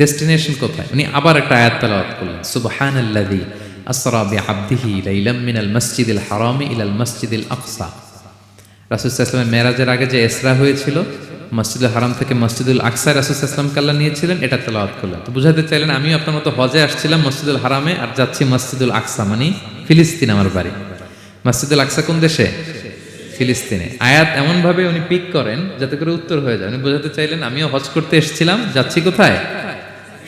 Destination কোথায়? উনি আবার একটা আয়াত তেলাওয়াত করলেন, সুবহানাল্লাযী আসরা বিআবদিহি লাইলাম মিনাল মাসজিদিল হারামি ইলাল মাসজিদিল আকসা। রাসূল সাল্লাল্লাহু মেরাজের আগে যে ইসরা হয়েছিল, মসজিদুল হারাম থেকে মসজিদুল আকসা রাসূল সাল্লাম কাল্লা নিয়েছিলেন, এটা তেলাওয়াত করলেন। তো বুঝাতে চাইলেন, আমিও আপনার মতো হজে আসছিলাম মসজিদুল হারামে আর যাচ্ছি মসজিদুল আকসা মানে ফিলিস্তিন আমার বাড়ি। মসজিদুল আকসা কোন দেশে? ফিলিস্তিনে। আয়াত এমনভাবে উনি পিক করেন যাতে করে উত্তর হয়ে যায়। উনি বোঝাতে চাইলেন, আমিও হজ করতে এসেছিলাম, যাচ্ছি কোথায়?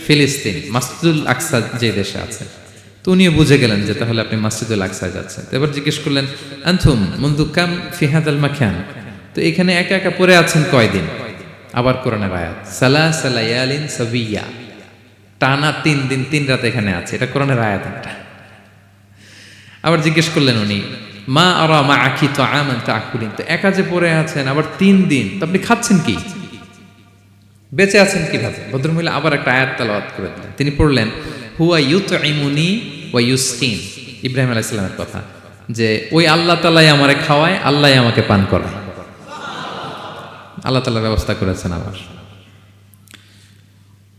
ফিলিস্তিন, মাসজিদুল আকসা যে দেশে আছে। তো উনিও বুঝে গেলেন যে তাহলে আপনি মাসজিদুল আকসায় যাচ্ছেন। এবার জিজ্ঞেস করলেন আনথুম মুন্দু কাম ফিহাদ আল মাখান তো এখানে একা একা পড়ে আছেন কয়দিন? আবার কোরআনের আয়াত সালা সালায়ালিন সাবিয়া। টানা তিন দিন, তিন রাত এখানে আছে, এটা কোরআনের আয়াত একটা। আবার জিজ্ঞেস করলেন উনি, মা আর মা আখি তো আমান তা তো একা যে পড়ে আছেন, আবার তিন দিন, তো আপনি খাচ্ছেন কি? বেঁচে আছেন কীভাবে? ভদ্রমহিলা আবার একটা আয়াত তালাওয়াত করে দিলেন তিনি পড়লেন, হুয়া ইউত ইমুনি ওয়া ইউস্কিন। ইব্রাহিম আলাইসালামের কথা, যে ওই আল্লাহ তালাই আমারে খাওয়ায়, আল্লাহ আমাকে পান করায়। আল্লাহ তালা ব্যবস্থা করেছেন আবার।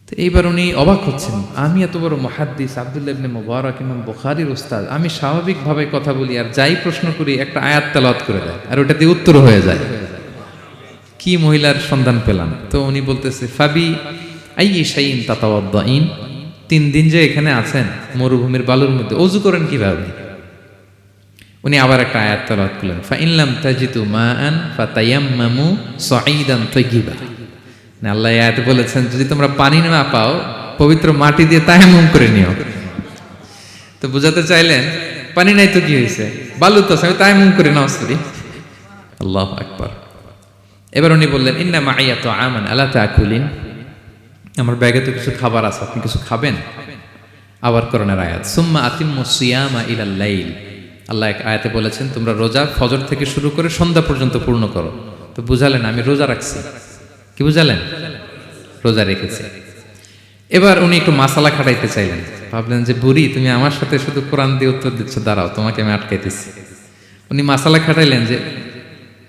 তো এইবার উনি অবাক হচ্ছেন, আমি এত বড় মহাদ্দিস আবদুল্লাহ ইবনে মুবারক, ইমাম বুখারীর উস্তাদ, আমি স্বাভাবিকভাবে কথা বলি আর যাই প্রশ্ন করি, একটা আয়াত তেলাওয়াত করে দেয়। আর ওটা দিয়ে উত্তর হয়ে যায়। কি মহিলার সন্ধান পেলাম? তো উনি বলতেছে, ফাবি আই শাইন তাতাওয়াদ্দাইন তিন দিন যে এখানে আছেন, মরুভূমির বালুর মধ্যে, অজু করেন কীভাবে? উনি আবার একটা আয়াত তেলাওয়াত করলেন ফাইনলাম তাজিতু মা মাআন ফাতায়াম্মামু সাঈদান তাইয়িবা। না আল্লাহ এই আয়াতে বলেছেন, যদি তোমরা পানি না পাও, পবিত্র মাটি দিয়ে তায়াম্মুম করে নিও। তো বুঝাতে চাইলেন, পানি নাই তো কি হয়েছে বালু তো আমি তায়াম্মুম করে নাও, সরি। আল্লাহ আকবার। এবার উনি বললেন, ইন্না মাইয়া তো আমান আল্লাহ তাকুলিন? আমার ব্যাগে তো কিছু খাবার আছে, আপনি কিছু খাবেন? আবার করোনার আয়াত, সুম্মা আতিম্মু সিয়ামা ইলাল লাইল। আল্লাহ এক আয়াতে বলেছেন, তোমরা রোজা ফজর থেকে শুরু করে সন্ধ্যা পর্যন্ত পূর্ণ করো। তো বুঝালেন, আমি রোজা রাখছি। কি বুঝালেন? রোজা রেখেছি। এবার উনি একটু মাসালা খাটাইতে চাইলেন। ভাবলেন যে, বুড়ি, তুমি আমার সাথে শুধু কোরআন দিয়ে উত্তর দিচ্ছ, দাঁড়াও, তোমাকে আমি আটকাইতেছি। উনি মাসালা খাটাইলেন যে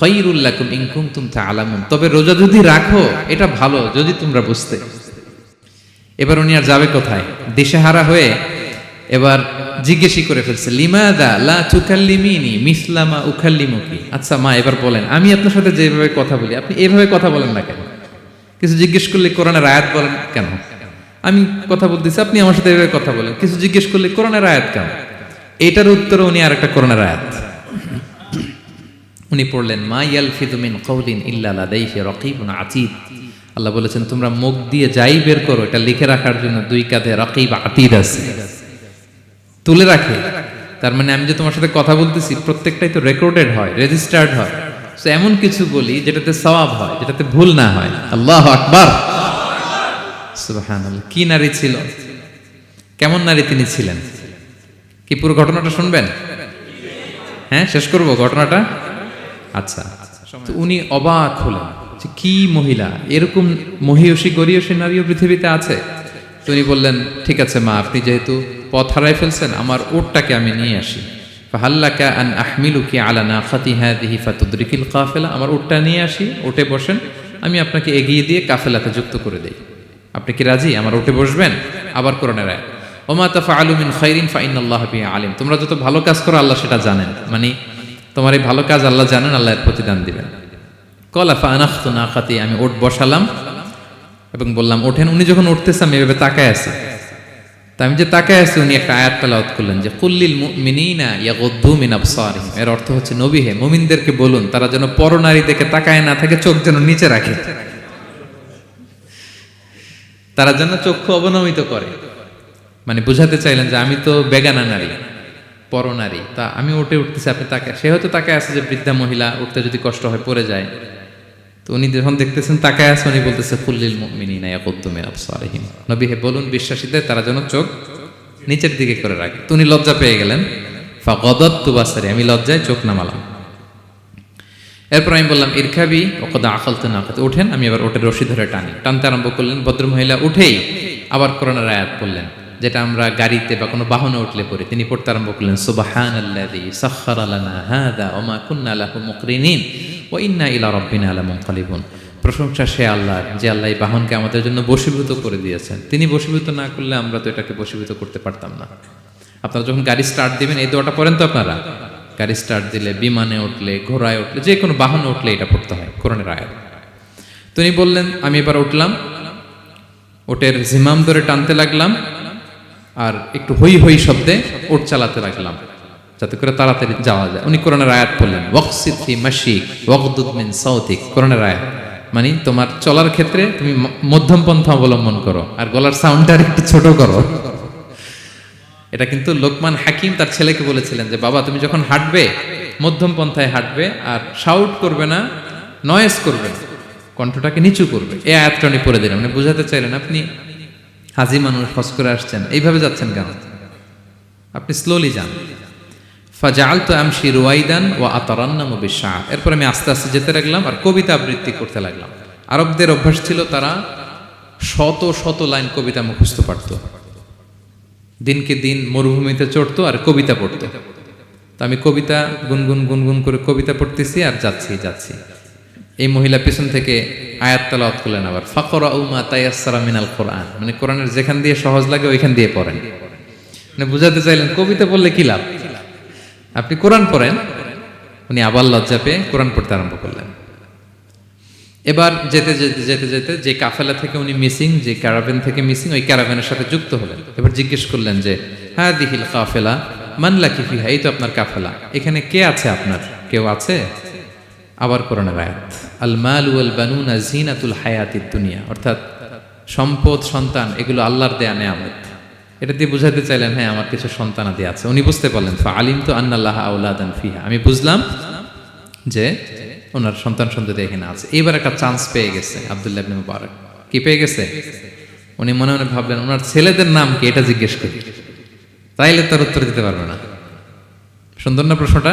খাইরুল লাকুম ইন কুনতুম তাআলামুন। তবে রোজা যদি রাখো, এটা ভালো, যদি তোমরা বুঝতে। এবার উনি আর যাবে কোথায়? দিশেহারা হয়ে এবার জিজ্ঞেসই করে ফেলছে, লিমাদা লা তুকাল্লিমিনি মিসলামা উখাল্লিমুকি আচ্ছা মা, এবার বলেন, আমি আপনার সাথে যেভাবে কথা বলি, আপনি এভাবে কথা বলেন না কেন? কিছু জিজ্ঞেস করলে কোরআনের আয়াত বলেন কেন? আমি কথা বলতেছি, আপনি আমার সাথে এভাবে কথা বলেন। কিছু জিজ্ঞেস করলে কোরআনের আয়াত কেন? এটার উত্তরে উনি আর একটা কোরআনের আয়াত। উনি পড়লেন, মা ইয়াল মিন কৌলিন ইল্লা লাদাইহি রাকিবুন আতীদ। আল্লাহ বলেছেন, তোমরা মুখ দিয়ে যাই বের করো, এটা লিখে রাখার জন্য দুই কাঁধে রাকিব আতীদ আছে। তুলে রাখে। তার মানে আমি যে তোমার সাথে কথা বলতেছি, প্রত্যেকটাই তো রেকর্ডেড হয়, রেজিস্টার্ড হয়। তো এমন কিছু বলি যেটাতে সওয়াব হয়, যেটাতে ভুল না হয়। আল্লাহ আকবার। কি নারী ছিল? কেমন নারী তিনি ছিলেন? কি পুরো ঘটনাটা শুনবেন? হ্যাঁ শেষ করব ঘটনাটা? আচ্ছা তো উনি অবাক হলেন যে কি মহিলা? এরকম মহিয়সী গরিয়সী নারীও পৃথিবীতে আছে? তো উনি বললেন ঠিক আছে মা আপনি যেহেতু পথ হারাই ফেলছেন আমার ওটটাকে আমি নিয়ে আসি। ফাহাল্লাকা আন আহমিলুকি আলা নাখাতি হাদিহি ফাতুদরিকিল কাফেলা। আমার ওটটা নিয়ে আসি ওটে বসেন। আমি আপনাকে এগিয়ে দিয়ে কাফেলাতে যুক্ত করে দেই। আপনি কি রাজি? আমার ওটে বসবেন? আবার কোরআনের আয়াত। ওমা তাফা আলুমিন খাইরিন ফাইন আল্লাহ আলিম তোমরা যত ভালো কাজ করো আল্লাহ সেটা জানেন। মানে তোমার এই ভালো কাজ আল্লাহ জানেন, আল্লাহ এর প্রতিদান দিবেন। কলা ফানাখতু না খাতি আমি ওট বসালাম এবং বললাম, ওঠেন। উনি যখন উঠতেছে, আমি এভাবে তাকায় আছি। তা আমি যে তাকায় আছি, উনি একটা আয়াত তালাওয়াত করলেন যে কুল্লিল মুমিনিনা ইয়াগুদ্দু মিন আবসারিহিম। এর অর্থ হচ্ছে, নবী হে, মুমিনদেরকে বলুন, তারা যেন পরনারী দেখে তাকায় না থাকে, চোখ যেন নিচে রাখে। তারা যেন চক্ষু অবনমিত করে। মানে বুঝাতে চাইলেন যে, আমি তো বেগানা নারী। পরনারী। তা আমি উঠে উঠতেছি, আপনি তাকে সে হয়তো তাকে আছে যে বৃদ্ধা মহিলা, উঠতে যদি কষ্ট হয় পড়ে যায়। তো উনি যখন দেখতেছেন তাকে আছে, উনি বলতেছে, ফুল্লিল মিনিনা ইয়াকুদ্দুমিন আবসারিহিম। নবী হে বলুন, বিশ্বাসীদের তারা যেন চোখ নিচের দিকে করে রাখে। তো উনি লজ্জা পেয়ে গেলেন। ফাগদত তুবাসারি আমি লজ্জায় চোখ নামালাম। এরপর আমি বললাম ইরখাবি ওকদা আকালতে না খাতে ওঠেন আমি আবার ওটের রশি ধরে টানি। টানতে আরম্ভ করলেন, ভদ্রমহিলা উঠেই আবার করোনার আয়াত পড়লেন। যেটা আমরা গাড়িতে বা কোনো বাহনে উঠলে পড়ি, তিনি পড়তে আরম্ভ করলেন সুবাহান আল্লাযী সাখখারা লানা হাদা ওয়া মা কুন্না লাহু মুকরিনিন ওয়া ইন্না ইলা রাব্বিনা লামুনকালিবুন। প্রশংসা সে আল্লাহ যে আল্লাহ এই বাহনকে আমাদের জন্য বশীভূত করে দিয়েছেন। তিনি বশীভূত না করলে আমরা তো এটাকে বসীভূত করতে পারতাম না। আপনারা যখন গাড়ি স্টার্ট দিবেন, এই দোয়াটা পড়েন তো আপনারা? গাড়ি স্টার্ট দিলে, বিমানে উঠলে, ঘোড়ায় উঠলে, যে কোনো বাহনে উঠলে এটা পড়তে হয়, কোরআনের আয়াত। তিনি বললেন, আমি এবার উঠলাম, ওটের জিমাম ধরে টানতে লাগলাম আর একটু হই হই শব্দে ওট চালাতে লাগলাম, যাতে করে তাড়াতাড়ি যাওয়া যায়। উনি কোরআনের আয়াত বললেন কোরআনের আয়াত। মানে তোমার চলার ক্ষেত্রে তুমি মধ্যম পন্থা অবলম্বন করো, আর গলার সাউন্ডটা একটু ছোট করো। এটা কিন্তু লোকমান হাকিম তার ছেলেকে বলেছিলেন যে, বাবা, তুমি যখন হাঁটবে, মধ্যম পন্থায় হাঁটবে, আর শাউট করবে না নয়েস করবে কণ্ঠটাকে নিচু করবে। এই আয়াতটা উনি পড়ে দিলেন। মানে বুঝাতে চাইলেন আপনি হাজি মানুষ হজ করে আসছেন। এইভাবে যাচ্ছেন কেন? আপনি স্লোলি যান। ফাজাল তো আমশি রুয়াইদান ও আতরান্নাম বিশা এরপর আমি আস্তে আস্তে যেতে লাগলাম আর কবিতা আবৃত্তি করতে লাগলাম। আরবদের অভ্যাস ছিল তারা শত শত লাইন কবিতা মুখস্থ পারত। দিনকে দিন মরুভূমিতে চড়তো আর কবিতা পড়তো। তো আমি কবিতা গুনগুন গুনগুন করে কবিতা পড়তেছি আর যাচ্ছি যাচ্ছি। এই মহিলা পেছন থেকে আয়াত তালাওয়াত করলেন আবার। ফাকরা উমা তাইয়াসসারা মিনাল কোরআন। মানে কোরআনের যেখান দিয়ে সহজ লাগে ওইখান দিয়ে পড়েন। মানে বুঝাতে চাইলেন, কবিতা পড়লে কি লাভ? আপনি কোরআন পড়েন, উনি আবার লজ্জা পেয়ে কোরআন পড়তে আরম্ভ করলেন। এবার যেতে যেতে যেতে যেতে যে কাফেলা থেকে উনি মিসিং, যে ক্যারাভেন থেকে মিসিং, ওই ক্যারাভেনের সাথে যুক্ত হলেন। এবার জিজ্ঞেস করলেন যে হ্যাঁ দিহিল কাফেলা মানলা কিফিহা এই তো আপনার কাফেলা। এখানে কে আছে আপনার? কেউ আছে? আবার কোরআনের আয়াত, আল মাল ওয়াল বানুনা জিনাতুল হায়াতিদ দুনিয়া। অর্থাৎ সম্পদ, সন্তান, এগুলো আল্লাহর দেয়া নেয়ামত। এটা দিয়ে বুঝাতে চাইলেন হ্যাঁ আমার কিছু সন্তানাদি আছে। উনি বুঝতে পারলেন আলিম তো আন্নাল্লাহ আউলাদান ফিহা। আমি বুঝলাম যে ওনার সন্তান সন্ততি এখানে আছে। এবার একটা চান্স পেয়ে গেছে আবদুল্লাহ ইবনে মুবারক। কি পেয়ে গেছে? উনি মনে মনে ভাবলেন, ওনার ছেলেদের নাম কি? এটা জিজ্ঞেস করি। তাইলে তার উত্তর দিতে পারবে না। সুন্দর না প্রশ্নটা?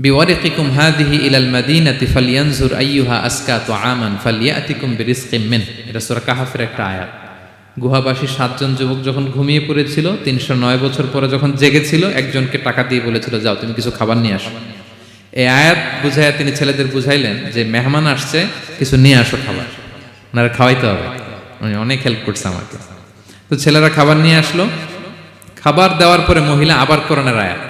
বিওয়ারিকিকুম হাদিহি ইলাল মাদিনাতি ফালিয়ানজুর আইয়ুহা আসকা তুআমান ফালিয়াতিকুম বিরিজকিম মিন। এটা সূরা কাহাফের একটা আয়াত। গুহাবাসী সাতজন যুবক যখন ঘুমিয়ে পড়েছিল, তিনশো নয় বছর পরে যখন জেগেছিল, একজনকে টাকা দিয়ে বলেছিল, যাও, তুমি কিছু খাবার নিয়ে আসো। এই আয়াত বুঝাইয়া তিনি ছেলেদের বুঝাইলেন যে, মেহমান আসছে, কিছু নিয়ে আসো খাবার। ওনারা খাওয়াইতে হবে। উনি অনেক হেল্প করছে আমাকে। তো ছেলেরা খাবার নিয়ে আসলো। খাবার দেওয়ার পরে মহিলা আবার কোরআনের আয়াত।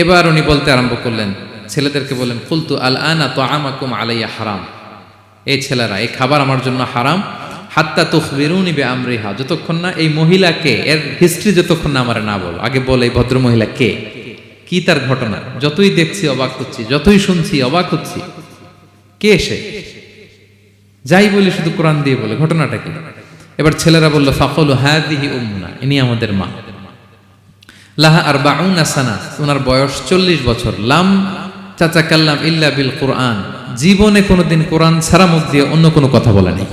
এবার উনি বলতে আরম্ভ করলেন, ছেলেদেরকে বললেন, কুলতু আল আনা তো আমাকুম আলাইয়া হারাম। এই ছেলেরা, এই খাবার আমার জন্য হারাম। হাত্তা তুখবিরুনি বে আমরিহা যতক্ষণ না এই মহিলাকে, এর হিস্ট্রি যতক্ষণ না আমার না বলো, আগে বলে এই ভদ্র মহিলা কে? কি তার ঘটনা? যতই দেখছি অবাক হচ্ছি, যতই শুনছি অবাক হচ্ছি। কে সে? যাই বলি শুধু কোরআন দিয়ে বলে, ঘটনাটা কি? এবার ছেলেরা বলল, ফাকল হাদিহি উম্মুনা, ইনি আমাদের মা। লাহা আর বাউন আসানা ওনার বয়স চল্লিশ বছর। লাম চাচা কাল্লাম ইল্লা বিল কোরআন, জীবনে কোনোদিন কোরআন ছাড়া মুখ দিয়ে অন্য কোনো কথা বলেনি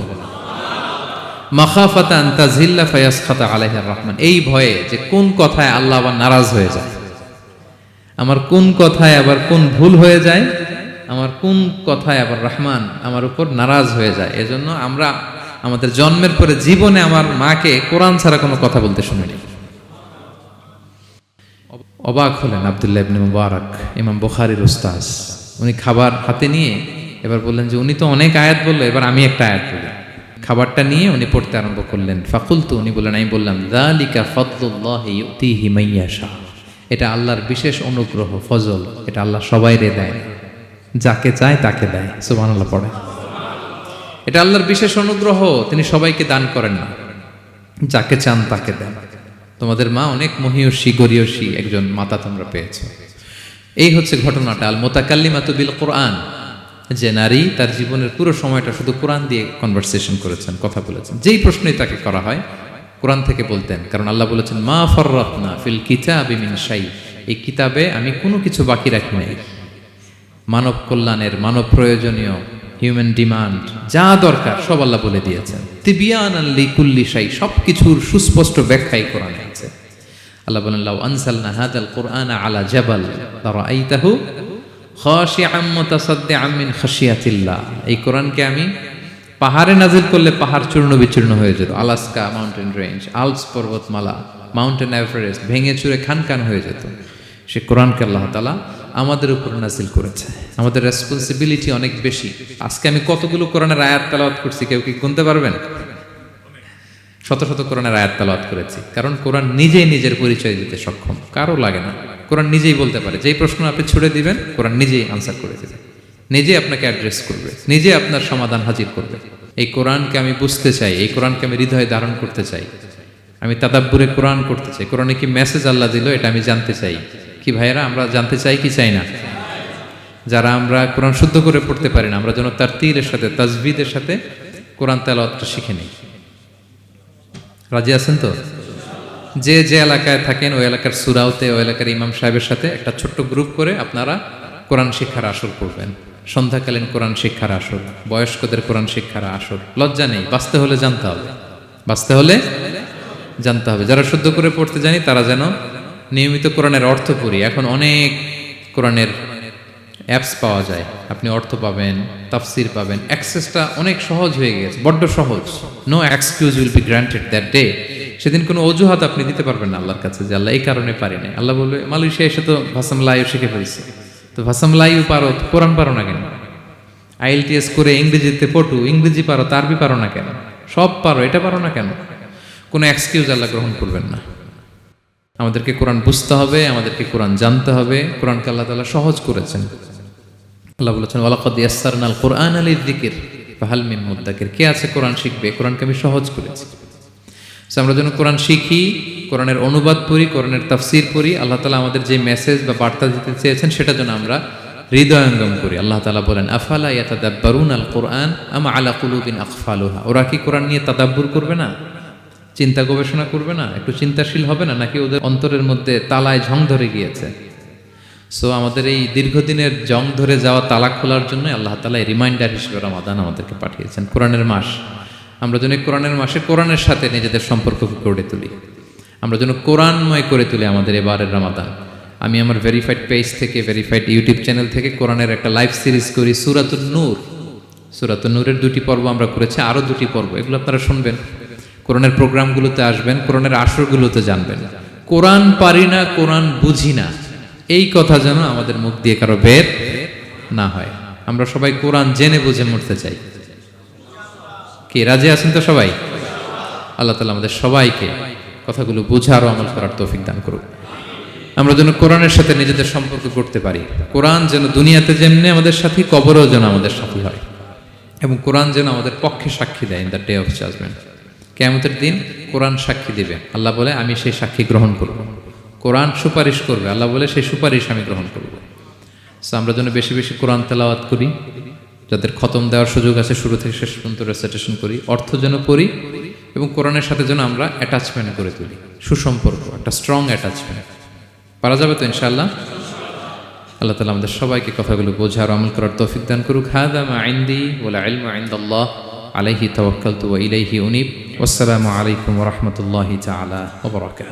মাখাফাতা আন্তাজিল্লা ফায়াস খাতা আলাইহার রহমান এই ভয়ে যে কোন কথায় আল্লাহ আবার নারাজ হয়ে যায়? আমার কোন কথায় আবার কোন ভুল হয়ে যায়? আমার কোন কথায় আবার রহমান আমার উপর নারাজ হয়ে যায়? এজন্য আমরা আমাদের জন্মের পরে জীবনে আমার মাকে কোরআন ছাড়া কোনো কথা বলতে শুনিনি। অবাক হলেন আবদুল্লাহ ইবনে মুবারক, ইমাম বুখারীর উস্তাজ উনি খাবার হাতে নিয়ে এবার বললেন যে, উনি তো অনেক আয়াত বলল, এবার আমি একটা আয়াত বলি। খাবারটা নিয়ে উনি পড়তে আরম্ভ করলেন। ফাকুল তো উনি বললেন, আমি বললাম দালিকা ফদলুল্লাহ ইউতিহি মাইয়াশা। এটা আল্লাহর বিশেষ অনুগ্রহ, ফজল। এটা আল্লাহ সবাইরে দেয়, যাকে চায় তাকে দেয়। সুবান আল্লাহ পড়ে। এটা আল্লাহর বিশেষ অনুগ্রহ, তিনি সবাইকে দান করেন না। যাকে চান তাকে দেন। তোমাদের মা অনেক মহিয়সী, গরিয়সী একজন মাতা তোমরা পেয়েছ। এই হচ্ছে ঘটনাটা আল মোতাকাল্লিমাতু বিল কোরআন যে নারী তার জীবনের পুরো সময়টা শুধু কোরআন দিয়ে কনভারসেশন করেছেন, কথা বলেছেন। যেই প্রশ্নই তাকে করা হয়, কোরআন থেকে বলতেন, কারণ আল্লাহ বলেছেন, মা ফররত্না ফিল কিতাবি মিন শাই এই কিতাবে আমি কোনো কিছু বাকি রাখি নাই। মানব কল্যাণের, মানব প্রয়োজনীয় হিউম্যান ডিমান্ড যা দরকার, সব আল্লাহ বলে দিয়েছেন। তিবিয়ান আল্লি কুল্লি শাই সব কিছুর সুস্পষ্ট ব্যাখ্যাই কোরআনে আছে। আল্লাহ বলেন, লাউ আনসালনা হাদাল কোরআন আলা জাবাল তারাআইতাহু খাশিআম মুতাসাদ্দিআম মিন খাশিয়াতিল্লাহ। এই কোরআনকে আমি পাহাড়ে নাজিল করলে পাহাড় চূর্ণ বিচূর্ণ হয়ে যেত, আলাস্কা মাউন্টেন রেঞ্জ, আলস পর্বতমালা, মাউন্টেন এভারেস্ট, ভেঙে চুরে খান খান হয়ে যেত। সে কোরআনকে আল্লাহ তালা আমাদের উপর নাজিল করেছে। আমাদের রেসপন্সিবিলিটি অনেক বেশি। আজকে আমি কতগুলো কোরআনের আয়াত তালাওয়াত করছি, কেউ কি গুনতে পারবেন? শত শত কোরআনের আয়াত তালাওয়াত করেছি, কারণ কোরআন নিজেই নিজের পরিচয় দিতে সক্ষম, কারও লাগে না। কোরআন নিজেই বলতে পারে, যেই প্রশ্ন আপনি ছুড়ে দিবেন, কোরআন নিজেই আনসার করে দেবে। নিজে আপনাকে অ্যাড্রেস করবে নিজে আপনার সমাধান হাজির করবে। এই কোরআনকে আমি বুঝতে চাই, এই কোরআনকে আমি হৃদয়ে ধারণ করতে চাই। আমি তাদাব্বুরে কোরআন করতে চাই, কোরআনে কি মেসেজ আল্লাহ দিল, এটা আমি জানতে চাই। কি ভাইয়েরা, আমরা জানতে চাই কি চাই না? যারা আমরা কোরআন শুদ্ধ করে পড়তে পারি না, আমরা যেন তার তীরের সাথে, তাজবিদের সাথে কোরআন তেলাওয়াতটা শিখে নিই। রাজি আছেন তো? যে যে এলাকায় থাকেন, ওই এলাকার সুরাউতে ওই এলাকার ইমাম সাহেবের সাথে একটা ছোট্ট গ্রুপ করে আপনারা কোরআন শিক্ষার আসর করবেন সন্ধ্যাকালীন কোরআন শিক্ষার আসর, বয়স্কদের কোরআন শিক্ষার আসর। লজ্জা নেই, বাঁচতে হলে জানতে হবে। বাঁচতে হলে জানতে হবে। যারা শুদ্ধ করে পড়তে জানি, তারা যেন নিয়মিত কোরআনের অর্থ পড়ি। এখন অনেক কোরআনের অ্যাপস পাওয়া যায়। আপনি অর্থ পাবেন, তাফসির পাবেন। অ্যাক্সেসটা অনেক সহজ হয়ে গেছে, বড্ড সহজ। No excuse will be granted that day সেদিন কোনো অজুহাত আপনি দিতে পারবেন না আল্লাহর কাছে যে আল্লাহ এই কারণে পারি না আল্লাহ বলবে, মালয়েশিয়া এসে তো ভাসাম লাইও শিখে ফেলছে। তো ভাসাম লাইও পারো, কোরআন পারো না কেন? আইএলটিএস করে ইংরেজিতে পটু ইংরেজি পারো তো আরবি পারো না কেন? সব পারো, এটা পারো না কেন? কোনো এক্সকিউজ আল্লাহ গ্রহণ করবেন না। আমাদেরকে কোরআন বুঝতে হবে, আমাদেরকে কোরআন জানতে হবে, কোরআনকে আল্লাহ তাআলা সহজ করেছেন। আল্লাহ বলেছেন, ওয়ালাকাদ ইয়াসসারনাল কোরআন আলী দিকের ফাহাল মিন কে আছে কোরআন শিখবে? কোরআনকে আমি সহজ করেছি। আমরা যেন কোরআন শিখি, কোরআনের অনুবাদ পড়ি কোরআনের তাফসির পড়ি আল্লাহ তালা আমাদের যে মেসেজ বা বার্তা দিতে চেয়েছেন, সেটা যেন আমরা হৃদয়ঙ্গম করি। আল্লাহ তালা বলেন, আফালা ইয়াতাদাব্বারুন আল কোরআন আমা আলা কুলুবিন আকফালুহা? ওরা কি কোরআন নিয়ে তাদাব্বুর করবে না? চিন্তা গবেষণা করবে না, একটু চিন্তাশীল হবে না, নাকি ওদের অন্তরের মধ্যে তালায় ঝং ধরে গিয়েছে? সো আমাদের এই দীর্ঘদিনের জং ধরে যাওয়া তালা খোলার জন্য আল্লাহ তালা রিমাইন্ডার হিসেবে রমাদান আমাদেরকে পাঠিয়েছেন। কোরআনের মাস, আমরা যেন কোরআনের মাসে কোরআনের সাথে নিজেদের সম্পর্ককে গড়ে তুলি। আমরা যেন কোরআনময় করে তুলি আমাদের এবারের রমাদান। আমি আমার ভেরিফাইড পেজ থেকে ভেরিফাইড ইউটিউব চ্যানেল থেকে কোরআনের একটা লাইভ সিরিজ করি, সুরাতুন নূর। সুরাতুন নূরের দুটি পর্ব আমরা করেছি, আরও দুটি পর্ব, এগুলো আপনারা শুনবেন। কোরআনের প্রোগ্রামগুলোতে আসবেন, কোরআনের আসরগুলোতে জানবেন। কোরআন পারি না, কোরআন বুঝি না, এই কথা যেন আমাদের মুখ দিয়ে কারও বের না হয়। আমরা সবাই কোরআন জেনে বুঝে মরতে চাই। কে, রাজি আছেন তো সবাই? আল্লাহ তালা আমাদের সবাইকে কথাগুলো বোঝার ও আমল করার তৌফিক দান করুক। আমরা যেন কোরআনের সাথে নিজেদের সম্পর্ক করতে পারি। কোরআন যেন দুনিয়াতে যেমনি আমাদের সাথে, কবরও যেন আমাদের সাথী হয়। এবং কোরআন যেন আমাদের পক্ষে সাক্ষী দেয় in the day of judgement কেমতের দিন কোরআন সাক্ষী দেবে। আল্লাহ বলে, আমি সেই সাক্ষী গ্রহণ করব। কোরআন সুপারিশ করবে। আল্লাহ বলে, সেই সুপারিশ আমি গ্রহণ করব। সো আমরা যেন বেশি বেশি কোরআন তেলাওয়াত করি, যাদের খতম দেওয়ার সুযোগ আছে, শুরু থেকে শেষ পর্যন্ত রেসিটেশন করি, অর্থ যেন পড়ি এবং কোরআনের সাথে যেন আমরা অ্যাটাচমেন্ট করে তুলি, সুসম্পর্ক, একটা স্ট্রং অ্যাটাচমেন্ট পারা যাবে তো, ইনশাআল্লাহ? আল্লাহ তালা আমাদের সবাইকে কথাগুলো বোঝার আমল করার তৌফিক দান করুক। হাদা মা আইন্দি ওলা ইলমু ইনদাল্লাহ। আলাইহি তাওয়াক্কালতু ওয়া ইলাইহি উনিব ওয়াসসালামু আলাইকুম ওয়া রাহমাতুল্লাহি তাআলা ওয়া বারাকাতুহু